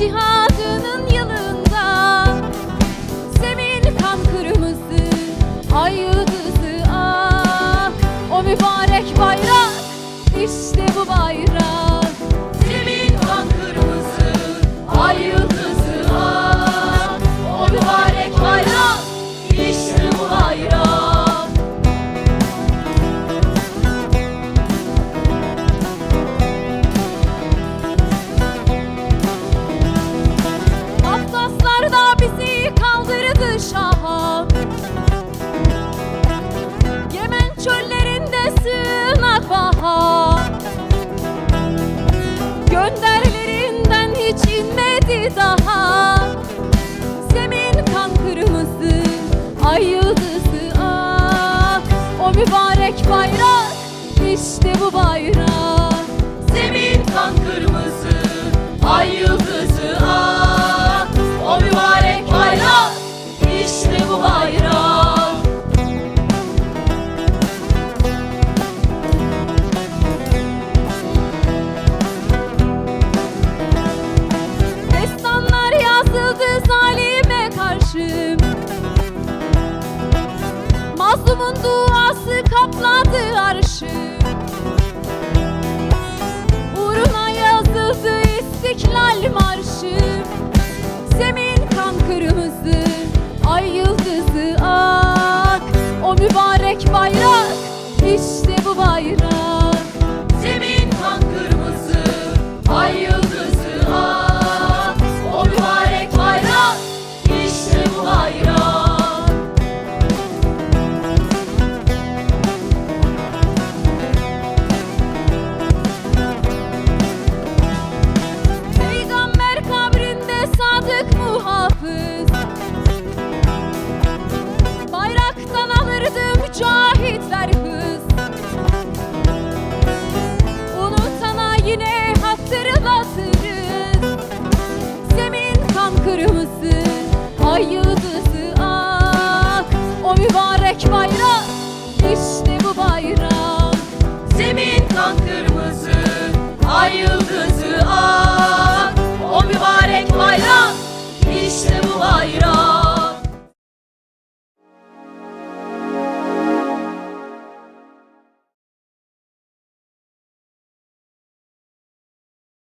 cihadının yılında Zemin kan kırmızı, ay yıldızı ak O mübarek bayrak, işte bu bayrak. daha. Semin kan kırmızı ay yıldızı ah O mübarek bayrak işte bu bayrak. kapladı arşı Uğruna yazıldı İstiklal Marşı. Zemin bayram